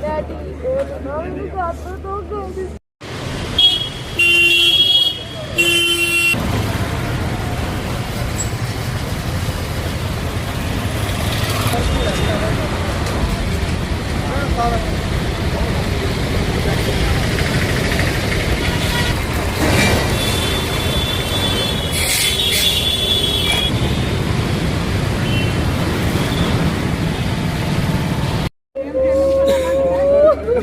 Daddy ਉਹ ਨਾ ਮੈਨੂੰ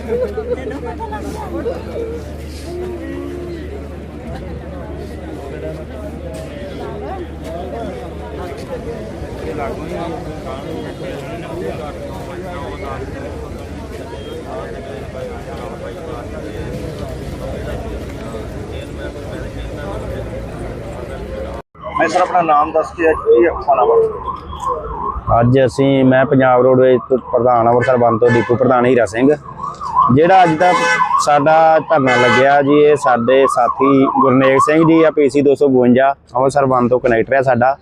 ਕਾਤੋਂ ਤੋਂ ਗੋਦੀ ਮੈਂ ਸਰ ਆਪਣਾ ਨਾਮ ਦੱਸ ਕੇ ਕੀ ਖਾਣਾ ਵਾ? ਅੱਜ ਅਸੀਂ, ਮੈਂ ਪੰਜਾਬ ਰੋਡਵੇਜ਼ ਤੋਂ ਪ੍ਰਧਾਨ, ਅੰਮ੍ਰਿਤਸਰ ਬੰਦ ਤੋਂ ਡਿਪੂ ਪ੍ਰਧਾਨ ਹੀਰਾ ਸਿੰਘ। ਜਿਹੜਾ ਅੱਜ ਦਾ ਸਾਡਾ ਧਰਨਾ ਲੱਗਿਆ ਜੀ, ਇਹ ਸਾਡੇ ਸਾਥੀ ਗੁਰਨੇਕ ਸਿੰਘ ਜੀ ਆ ਪੀਸੀ 252 ਅੰਮ੍ਰਿਤਸਰ ਬੰਦ ਤੋਂ ਕਨੈਕਟਰ ਹੈ ਸਾਡਾ।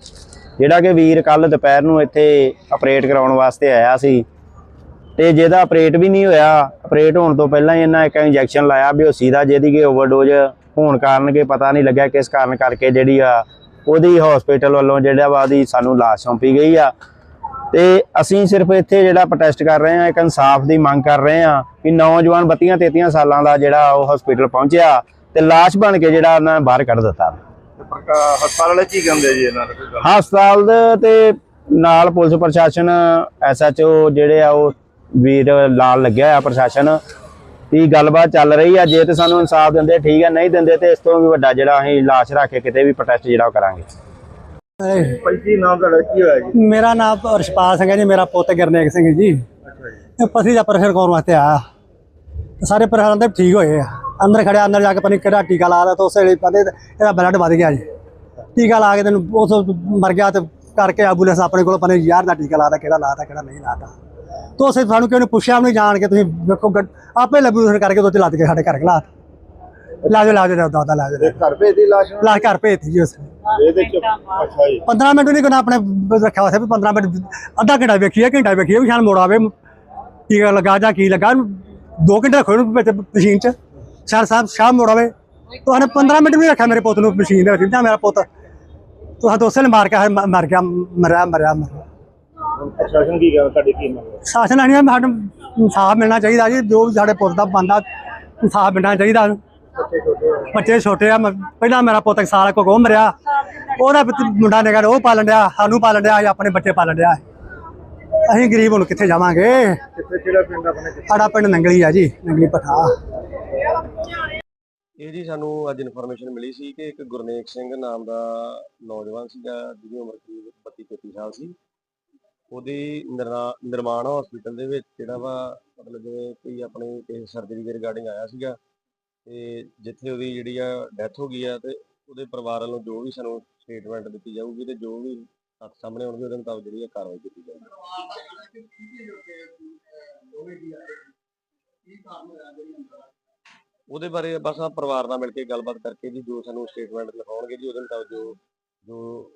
ਜਿਹੜਾ ਕਿ ਵੀਰ ਕੱਲ ਦੁਪਹਿਰ ਨੂੰ ਇੱਥੇ ਆਪਰੇਟ ਕਰਾਉਣ ਵਾਸਤੇ ਆਇਆ ਸੀ। ਤੇ ਜਿਹਦਾ ਆਪਰੇਟ ਵੀ ਨਹੀਂ ਹੋਇਆ ਆਪਰੇਟ ਹੋਣ ਤੋਂ ਪਹਿਲਾਂ ਹੀ ਇਹਨਾਂ ਇੱਕ ਇੰਜੈਕਸ਼ਨ ਲਾਇਆ ਬੇਹੋਸੀ ਦਾ ਜਿਹਦੀ ਕਿ ਓਵਰਡੋਜ਼ ਹੋਣ ਕਾਰਨ ਕਿ ਪਤਾ ਨਹੀਂ ਲੱਗਿਆ ਕਿਸ ਕਾਰਨ ਕਰਕੇ ਜਿਹੜੀ ਆ, ਉਹਦੀ ਹਸਪੀਟਲ ਵੱਲੋਂ ਜਿਹੜਾ ਵਾ ਉਹਦੀ ਸਾਨੂੰ ਲਾਸ਼ ਸੌਂਪੀ ਗਈ ਆ। ਤੇ ਅਸੀਂ ਸਿਰਫ ਇੱਥੇ ਜਿਹੜਾ ਪ੍ਰੋਟੈਸਟ ਕਰ ਰਹੇ ਹਾਂ ਇੱਕ ਇਨਸਾਫ ਦੀ ਮੰਗ ਕਰ ਰਹੇ ਹਾਂ ਕਿ ਨੌਜਵਾਨ 32 33 ਸਾਲਾਂ ਦਾ ਜਿਹੜਾ ਉਹ ਹਸਪੀਟਲ ਪਹੁੰਚਿਆ ਤੇ ਲਾਸ਼ ਬਣ ਕੇ ਜਿਹੜਾ ਉਹਨਾਂ ਨੇ ਬਾਹਰ ਕੱਢ ਦਿੱਤਾ। ਹਸਪਤਾਲ ਵਾਲੇ ਕੀ ਕਹਿੰਦੇ ਜੀ ਇਹਨਾਂ ਦਾ ਹਸਪਤਾਲ ਦੇ ਤੇ ਨਾਲ ਪੁਲਿਸ ਪ੍ਰਸ਼ਾਸਨ ਐਸਐਚਓ ਜਿਹੜੇ ਆ ਉਹ ਵੀਰ ਨਾਲ ਲੱਗਿਆ ਆ ਪ੍ਰਸ਼ਾਸਨ ਦੀ ਗੱਲਬਾਤ ਚੱਲ ਰਹੀ ਆ ਜੇ ਤੇ ਸਾਨੂੰ ਇਨਸਾਫ ਦਿੰਦੇ ਠੀਕ ਆ ਨਹੀਂ ਦਿੰਦੇ ਤੇ ਇਸ ਤੋਂ ਵੀ ਵੱਡਾ ਜਿਹੜਾ ਅਸੀਂ ਲਾਸ਼ ਰੱਖ ਕੇ ਕਿਤੇ ਵੀ ਪ੍ਰੋਟੈਸਟ ਜਿਹੜਾ ਉਹ ਕਰਾਂਗੇ। ਭਾਈ ਕੀ ਨਾਮ ਤੁਹਾਡਾ ਕੀ ਹੋਇਆ ਜੀ? ਮੇਰਾ ਨਾਮ ਰਸ਼ਪਾਲ ਸਿੰਘ ਹੈ ਜੀ ਮੇਰਾ ਪੁੱਤ ਗੁਰਨੇਕ ਸਿੰਘ ਜੀ। ਅੱਛਾ ਜੀ। ਪਸੀ ਦਾ ਪ੍ਰੈਸ਼ਰ ਕਰਾਉਣ ਵਾਸਤੇ ਆਇਆ। ਤੇ ਸਾਰੇ ਪ੍ਰੈਸ਼ਰ ਦੇ ਠੀਕ ਹੋਏ ਆ। ਅੰਦਰ ਖੜਿਆ ਅੰਦਰ ਜਾ ਕੇ ਪਨੀ ਕਿਹੜਾ ਟੀਕਾ ਲਾਦਾ ਤਾਂ ਉਸੇ ਵੇਲੇ ਪਤਾ ਇਹਦਾ ਬਲੱਡ ਵੱਧ ਗਿਆ ਜੀ। ਟੀਕਾ ਲਾ ਕੇ ਤੈਨੂੰ ਉਸ ਮਰ ਗਿਆ ਤੇ ਕਰਕੇ ਐਂਬੂਲੈਂਸ ਆਪਣੇ ਕੋਲ ਪਨੇ ਯਾਰ ਦਾ ਟੀਕਾ ਲਾਦਾ ਕਿਹੜਾ ਲਾਦਾ ਕਿਹੜਾ ਨਹੀਂ ਲਾਦਾ ਤੋਂ ਉਸੇ ਸਾਨੂੰ ਕਿਉਂ ਪੁੱਛਿਆ ਵੀ ਨਹੀਂ ਜਾਣ ਕੇ ਤੁਸੀਂ ਵੇਖੋ ਆਪੇ ਲੈਬੋਰੇਟਰੀ ਕਰਕੇ ਦੋ ਤੇ ਲੱਦ ਕੇ ਸਾਡੇ ਘਰ ਖਲਾ ਲਾ ਦੇ ਲਾ ਦੇ ਦਾਦਾ ਲਾ ਦੇ ਘਰ ਭੇਜਦੀ ਲਾਸ਼ ਨੂੰ? ਲਾ ਕੇ ਘਰ ਭੇਜਤੀ ਜੀ ਉਸ ਇਹਦੇ ਚ ਅੱਛਾ ਜੀ। 15 ਮਿੰਟ ਨਹੀਂ ਕਰਨਾ ਆਪਣੇ ਰੱਖਿਆ ਹੋਇਆ ਸੀ ਵੀ 15 ਮਿੰਟ ਅੱਧਾ ਘੰਟਾ ਵੇਖੀਏ ਘੰਟਾ ਵੇਖੀਏ ਵੀ ਸ਼ਾਨ ਮੋੜ ਆਵੇ ਕੀ ਲੱਗਾ ਜਾਂ ਕੀ ਲੱਗਾ ਦੋ ਘੰਟੇ ਰੱਖੋ ਇਹਨੂੰ ਮਸ਼ੀਨ 'ਚ ਸਰ ਸਾਹਿਬ ਸ਼ਾਮ ਮੋੜ ਆਵੇ। ਤੁਹਾਨੂੰ 15 ਮਿੰਟ ਵੀ ਨਹੀਂ ਰੱਖਿਆ ਮੇਰੇ ਪੁੱਤ ਨੂੰ ਮਸ਼ੀਨ ਦੇ ਵਿੱਚ ਜਾਂ ਮੇਰਾ ਪੁੱਤ। ਤੁਹਾਂ ਦੋਸੇ ਨੇ ਮਾਰ ਕੇ ਮਰ ਗਿਆ ਮਰਿਆ ਮਰਿਆ ਮਰਿਆ। ਪ੍ਰਸ਼ਾਸਨ ਕੀ ਕਹਿੰਦਾ ਤੁਹਾਡੀ ਕੀ ਮੰਗ ਸ਼ਾਸਨ ਆਣੀ ਸਾਨੂੰ ਇਨਸਾਫ ਮਿਲਣਾ ਚਾਹੀਦਾ ਜੀ ਜੋ ਸਾਡੇ ਪੁੱਤ ਦਾ ਬੰਦਾ ਇਨਸਾਫ ਮਿਲਣਾ ਚਾਹੀਦਾ। ਬੱਚੇ ਛੋਟੇ ਆ ਮ- ਪਹਿਲਾਂ ਮੇਰਾ ਪੁੱਤ ਇੱਕ ਸਾਲ ਕੋ ਮਰਿਆ ਉਹਦਾ ਪੁੱਤ ਮੁੰਡਾ ਨਿਕਾ ਉਹ ਪਾਲਣ ਡਿਆ ਸਾਨੂੰ ਪਾਲਣ ਡਿਆ ਆਪਣੇ ਬੱਚੇ ਪਾਲਣ ਡਿਆ। ਅਸੀਂ ਗਰੀਬ ਹੁਣ ਕਿੱਥੇ ਜਾਵਾਂਗੇ? ਕਿੱਥੇ ਕਿਹੜਾ ਪਿੰਡ ਆਪਣੇ ਕਿੱਥੇ? ਸਾਡਾ ਪਿੰਡ ਨੰਗਲੀ ਆ ਜੀ ਨੰਗਲੀ ਪਠਾ। ਇਹ ਜੀ ਸਾਨੂੰ ਅੱਜ ਇਨਫੋਰਮੇਸ਼ਨ ਮਿਲੀ ਸੀ ਕਿ ਇੱਕ ਗੁਰਨੇਕ ਸਿੰਘ ਨਾਮ ਦਾ ਨੌਜਵਾਨ ਸੀਗਾ ਜਿਹਦੀ ਉਮਰ ਕਰੀਬ 32 33 ਸਾਲ ਸੀ। ਉਹਦੀ ਨਿਰਨਾ- ਨਿਰਮਾਣ ਹਸਪੀਟਲ ਦੇ ਵਿੱਚ ਜਿਹੜਾ ਵਾ ਮਤਲਬ ਜਿਵੇਂ ਕੋਈ ਆਪਣੀ ਕਿਸੇ ਸਰਜਰੀ ਦੇ ਰਿਗਾਰਡਿੰਗ ਆਇਆ ਸੀਗਾ ਤੇ ਜਿੱਥੇ ਉਹਦੀ ਜਿਹੜੀ ਆ ਡੈਥ ਹੋ ਗਈ ਆ ਤੇ ਉਹਦੇ ਪਰਿਵਾਰ ਵੱਲੋਂ ਜੋ ਵੀ ਸਾਨੂੰ ਸਟੇਟਮੈਂਟ ਦਿੱਤੀ ਜਾਊਗੀ ਤੇ ਜੋ ਵੀ ਤੱਥ ਸਾਹਮਣੇ ਆਉਣਗੇ ਉਹਦੇ ਮੁਤਾਬਕ ਜਿਹੜੀ ਆ ਕਾਰਵਾਈ ਕੀਤੀ ਜਾਊਗੀ। ਉਹਦੇ ਬਾਰੇ ਬਸ ਆ ਪਰਿਵਾਰ ਨਾਲ ਮਿਲ ਕੇ ਗੱਲਬਾਤ ਕਰਕੇ ਜੀ, ਜੋ ਸਾਨੂੰ ਸਟੇਟਮੈਂਟ ਲਿਖਾਉਣਗੇ ਜੀ, ਉਹਦੇ ਮੁਤਾਬਕ ਜੋ ਜੋ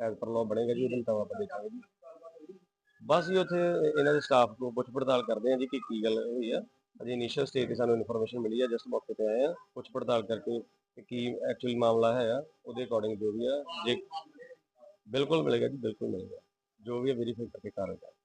ਐਜ਼ ਪਰ ਲਾਅ ਬਣੇਗਾ ਜੀ, ਉਹਦੇ ਮੁਤਾਬਕ ਆਪਾਂ ਦੇਖਾਂਗੇ ਜੀ। ਬਸ ਜੀ, ਉੱਥੇ ਇਹਨਾਂ ਦੇ ਸਟਾਫ ਤੋਂ ਪੁੱਛ ਪੜਤਾਲ ਕਰਦੇ ਆ ਜੀ ਕਿ ਕੀ ਗੱਲ ਹੋਈ ਆ। ਅਜੇ ਇਨੀਸ਼ੀਅਲ ਸਟੇਜ ਤੇ ਸਾਨੂੰ ਇਨਫੋਰਮੇਸ਼ਨ ਮਿਲੀ ਹੈ ਜਸਟ ਮੌਕੇ ਤੇ ਆਏ ਆ, ਪੁੱਛ ਪੜਤਾਲ ਕਰਕੇ ਕਿ ਕੀ ਐਕਚੁਅਲ ਮਾਮਲਾ ਹੈ ਆ, ਉਹਦੇ ਅਕੋਰਡਿੰਗ ਜੋ ਵੀ ਆ, ਜੇ ਬਿਲਕੁਲ ਮਿਲੇਗਾ ਜੀ, ਬਿਲਕੁਲ ਮਿਲੇਗਾ, ਜੋ ਵੀ ਹੈ ਵੈਰੀਫਾਈ ਕਰਕੇ ਕਾਰਵਾਈ ਕਰਾਂਗੇ।